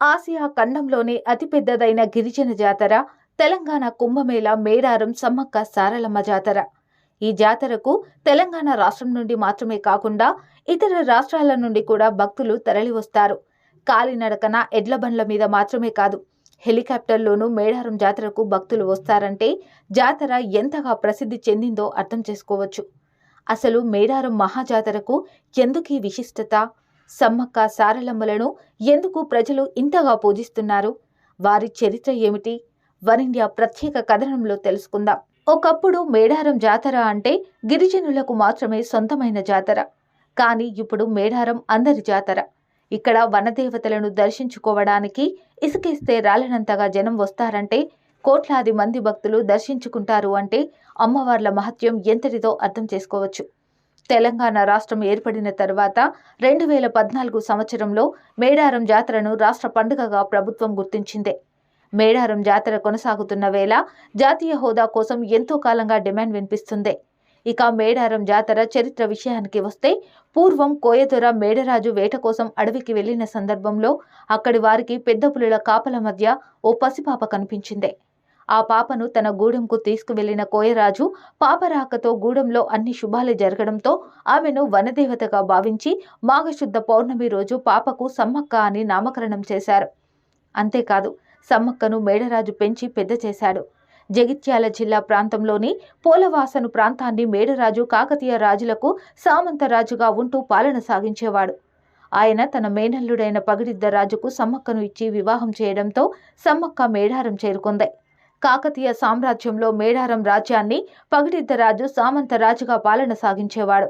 Asia ఖండంలోనే అతిపెద్దదైన గిరిజన జాతర తెలంగాణ కుంభమేళ మేడారం సమ్మక్క సారలమ్మ జాతర. ఈ జాతరకు తెలంగాణ రాష్ట్రం నుండి మాత్రమే కాకుండా ఇతర రాష్ట్రాల నుండి కూడా భక్తులు తరలివస్తారు. కాలినడకన ఎడ్ల బండ్ల మీద మాత్రమే కాదు హెలికాప్టర్లోనూ మేడారం జాతరకు భక్తులు వస్తారంటే జాతర ఎంతగా ప్రసిద్ధి చెందిందో అర్థం చేసుకోవచ్చు. అసలు మేడారం మహాజాతరకు ఎందుకీ విశిష్టత? సమ్మక్క సారలమ్మలను ఎందుకు ప్రజలు ఇంతగా పూజిస్తున్నారు? వారి చరిత్ర ఏమిటి? వన్ ఇండియా ప్రత్యేక కథనంలో తెలుసుకుందాం. ఒకప్పుడు మేడారం జాతర అంటే గిరిజనులకు మాత్రమే సొంతమైన జాతర. కానీ ఇప్పుడు మేడారం అందరి జాతర. ఇక్కడ వనదేవతలను దర్శించుకోవడానికి ఇసుకేస్తే రాలనంతగా జనం వస్తారంటే కోట్లాది మంది భక్తులు దర్శించుకుంటారు అంటే అమ్మవార్ల మహత్యం ఎంతటిదో అర్థం చేసుకోవచ్చు. తెలంగాణ రాష్ట్రం ఏర్పడిన తర్వాత రెండు వేల పద్నాలుగు సంవత్సరంలో మేడారం జాతరను రాష్ట్ర పండుగగా ప్రభుత్వం గుర్తించింది. మేడారం జాతర కొనసాగుతున్న వేళ జాతీయ హోదా కోసం ఎంతో కాలంగా డిమాండ్ వినిపిస్తుంది. ఇక మేడారం జాతర చరిత్ర విషయానికి వస్తే పూర్వం కోయదొర మేడరాజు వేట కోసం అడవికి వెళ్ళిన సందర్భంలో అక్కడి వారికి పెద్ద పులుల కాపల మధ్య ఓ పసిపాప కనిపించింది. ఆ పాపను తన గూడెంకు తీసుకువెళ్ళిన కోయరాజు పాప రాకతో గూడెంలో అన్ని శుభాలు జరగడంతో ఆమెను వనదేవతగా భావించి మాఘశుద్ధ పౌర్ణమి రోజు పాపకు సమ్మక్క అని నామకరణం చేశారు. అంతేకాదు సమ్మక్కను మేడరాజు పెంచి పెద్ద చేశాడు. జగిత్యాల జిల్లా ప్రాంతంలోని పోలవాసను ప్రాంతాన్ని మేడరాజు కాకతీయ రాజులకు సామంతరాజుగా ఉంటూ పాలన సాగించేవాడు. ఆయన తన మేనల్లుడైన పగిడిద్ద రాజుకు సమ్మక్కను ఇచ్చి వివాహం చేయడంతో సమ్మక్క మేడారం చేరుకుంది. కాకతీయ సామ్రాజ్యంలో మేడారం రాజ్యాన్ని పగిడిద్దరాజు సామంతరాజుగా పాలన సాగించేవాడు.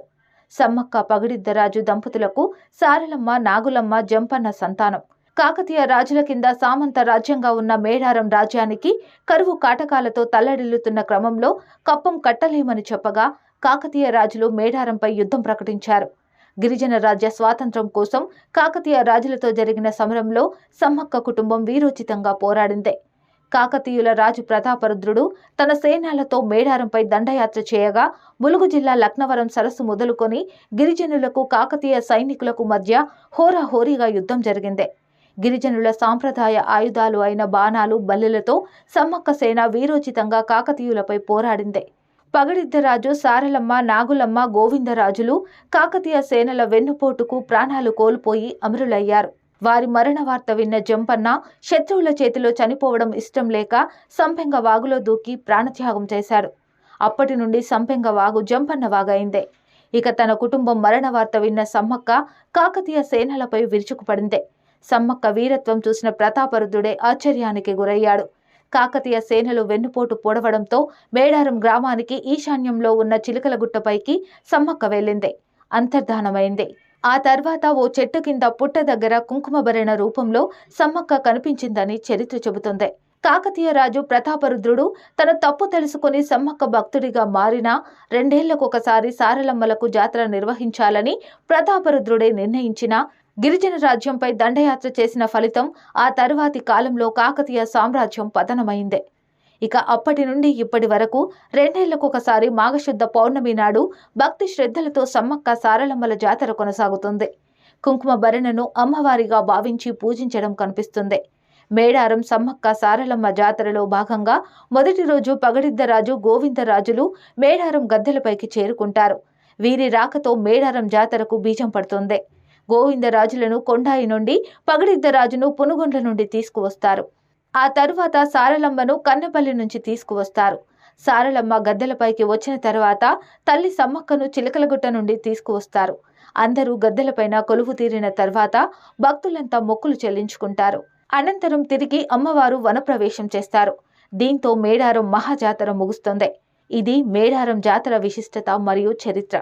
సమ్మక్క పగిడిద్దరాజు దంపతులకు సారలమ్మ నాగులమ్మ జంపన్న సంతానం. కాకతీయ రాజుల కింద సామంత రాజ్యంగా ఉన్న మేడారం రాజ్యానికి కరువు కాటకాలతో తల్లడిల్లుతున్న క్రమంలో కప్పం కట్టలేమని చెప్పగా కాకతీయ రాజులు మేడారంపై యుద్ధం ప్రకటించారు. గిరిజన రాజ్య స్వాతంత్రం కోసం కాకతీయ రాజులతో జరిగిన సమరంలో సమ్మక్క కుటుంబం వీరోచితంగా పోరాడిందే. కాకతీయుల రాజు ప్రతాపరుద్రుడు తన సేనాలతో మేడారంపై దండయాత్ర చేయగా ములుగు జిల్లా లక్నవరం సరస్సు మొదలుకొని గిరిజనులకు కాకతీయ సైనికులకు మధ్య హోరాహోరీగా యుద్ధం జరిగింది. గిరిజనుల సాంప్రదాయ ఆయుధాలు అయిన బాణాలు బల్లెలతో సమ్మక్క సేన వీరోచితంగా కాకతీయులపై పోరాడింది. పగడిద్దరాజు సారలమ్మ నాగులమ్మ గోవిందరాజులు కాకతీయ సేనల వెన్నుపోటుకు ప్రాణాలు కోల్పోయి అమరులయ్యారు. వారి మరణ వార్త విన్న జంపన్న శత్రువుల చేతిలో చనిపోవడం ఇష్టం లేక సంపెంగ వాగులో దూకి ప్రాణత్యాగం చేశాడు. అప్పటి నుండి సంపెంగ వాగు జంపన్న వాగైందే. ఇక తన కుటుంబం మరణ వార్త విన్న సమ్మక్క కాకతీయ సేనలపై విరుచుకుపడిందే. సమ్మక్క వీరత్వం చూసిన ప్రతాపరుద్రుడే ఆశ్చర్యానికి గురయ్యాడు. కాకతీయ సేనలు వెన్నుపోటు పొడవడంతో మేడారం గ్రామానికి ఈశాన్యంలో ఉన్న చిలుకలగుట్టపైకి సమ్మక్క వెళ్ళిందే. అంతర్ధానమైంది. ఆ తర్వాత ఓ చెట్టు కింద పుట్ట దగ్గర కుంకుమభరణ రూపంలో సమ్మక్క కనిపించిందని చరిత్ర చెబుతుంది. కాకతీయ రాజు ప్రతాపరుద్రుడు తన తప్పు తెలుసుకుని సమ్మక్క భక్తుడిగా మారినా రెండేళ్ళకొకసారి సారలమ్మలకు జాతర నిర్వహించాలని ప్రతాపరుద్రుడే నిర్ణయించిన గిరిజన రాజ్యంపై దండయాత్ర చేసిన ఫలితం ఆ తర్వాతి కాలంలో కాకతీయ సామ్రాజ్యం పతనమైందే. ఇక అప్పటి నుండి ఇప్పటి వరకు రెండేళ్ళకొకసారి మాఘశుద్ధ పౌర్ణమి నాడు భక్తి శ్రద్ధలతో సమ్మక్క సారలమ్మల జాతర కొనసాగుతుంది. కుంకుమ భరణను అమ్మవారిగా భావించి పూజించడం కనిపిస్తుంది. మేడారం సమ్మక్క సారలమ్మ జాతరలో భాగంగా మొదటి రోజు పగడిద్దరాజు గోవిందరాజులు మేడారం గద్దెలపైకి చేరుకుంటారు. వీరి రాకతో మేడారం జాతరకు బీజం పడుతుంది. గోవిందరాజులను కొండాయి నుండి పగడిద్దరాజును పునుగొండ్ల నుండి తీసుకువస్తారు. ఆ తరువాత సారలమ్మను కన్నపల్లి నుంచి తీసుకువస్తారు. సారలమ్మ గద్దెలపైకి వచ్చిన తర్వాత తల్లి సమ్మక్కను చిలకలగుట్ట నుండి తీసుకువస్తారు. అందరూ గద్దెలపైన కొలువు తీరిన తర్వాత భక్తులంతా మొక్కులు చెల్లించుకుంటారు. అనంతరం తిరిగి అమ్మవారు వనప్రవేశం చేస్తారు. దీంతో మేడారం మహాజాతర ముగుస్తుంది. ఇది మేడారం జాతర విశిష్టత మరియు చరిత్ర.